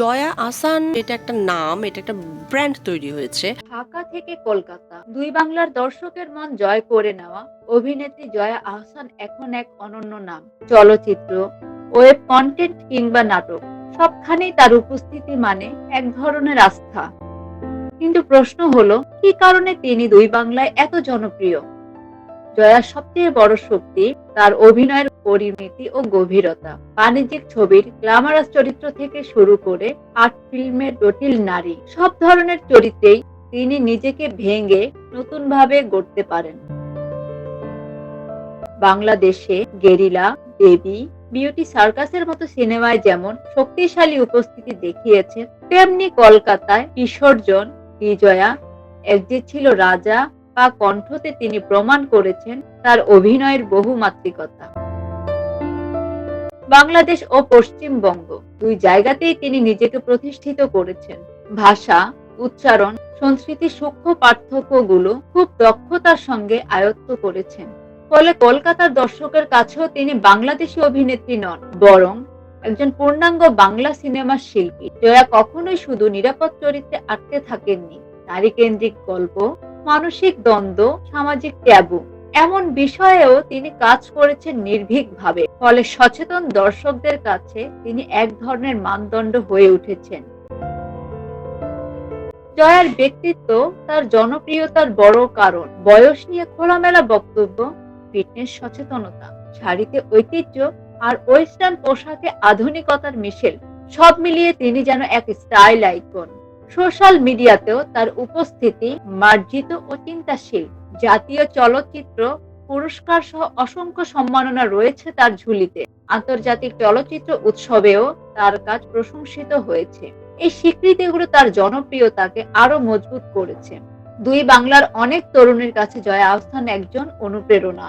জয়া আসান, এটা একটা নাম, এটা একটা ব্র্যান্ড তৈরি হয়েছে। ঢাকা থেকে কলকাতা, দুই বাংলার দর্শকের মন জয় করে নেওয়া অভিনেত্রী জয়া আহসান এখন এক অনন্য নাম, চলচ্চিত্র ওয়েব কন্টেন্ট কিংবা নাটক, সবখানেই তার উপস্থিতি মানে এক ধরনের আস্থা। কিন্তু প্রশ্ন হলো, কি কারণে তিনি দুই বাংলায় এত জনপ্রিয়? জয়ার সবচেয়ে বড় শক্তি, তার অভিনয়ের পরিমিতি ও গভীরতা। বাণিজ্যিক ছবির গ্ল্যামারাস চরিত্র থেকে শুরু করে আর্ট ফিল্মের জটিল নারী, সব ধরনের চরিত্রেই তিনি নিজেকে ভেঙে নতুনভাবে গড়তে পারেন। বাংলাদেশে গেরিলা, দেবী, বিউটি সার্কাসের মতো সিনেমায় যেমন শক্তিশালী উপস্থিতি দেখিয়েছেন, তেমনি কলকাতায় কিশোরজন, বিজয়া এক যে ছিল রাজা বা কণ্ঠতে তিনি প্রমাণ করেছেন তার অভিনয়ের বহুমাত্রিকতা। বাংলাদেশ ও পশ্চিমবঙ্গ দুই জায়গাতেই তিনি নিজেকে প্রতিষ্ঠিত করেছেন। ভাষা, উচ্চারণ সংস্কৃতির সূক্ষ্ম পার্থক্যগুলো খুব দক্ষতার সঙ্গে আয়ত্ত করেছেন। ফলে কলকাতার দর্শকের কাছেও তিনি বাংলাদেশি অভিনেত্রী নন, বরং একজন পূর্ণাঙ্গ বাংলা সিনেমার শিল্পী। জয়া কখনোই শুধু নিরাপদ চরিত্রে আটকে থাকেননি। নারী কেন্দ্রিক গল্প মানসিক দ্বন্দ্ব, সামাজিক ট্যাবু এমন বিষয়েও তিনি কাজ করেছেন নির্ভীকভাবে। ফলে সচেতন দর্শকদের কাছে তিনি এক ধরনের মানদণ্ড হয়ে উঠেছেন। জয়ার ব্যক্তিত্ব তার জনপ্রিয়তার বড় কারণ। বয়স নিয়ে খোলামেলা বক্তব্য, ফিটনেস সচেতনতা, শাড়িতে ঐতিহ্য আর ওয়েস্টার্ন পোশাকে আধুনিকতার মিশেল সব মিলিয়ে তিনি যেন এক স্টাইল আইকন। সোশ্যাল মিডিয়াতেও তার উপস্থিতি মার্জিত ও চিন্তাশীল। জাতীয় চলচ্চিত্র পুরস্কার সহ অসংখ্য সম্মাননা রয়েছে তার ঝুলিতে। আন্তর্জাতিক চলচ্চিত্র উৎসবেও তার কাজ প্রশংসিত হয়েছে। এই স্বীকৃতিগুলো তার জনপ্রিয়তাকে আরও মজবুত করেছে। দুই বাংলার অনেক তরুণের কাছে জয়া আহসান একজন অনুপ্রেরণা।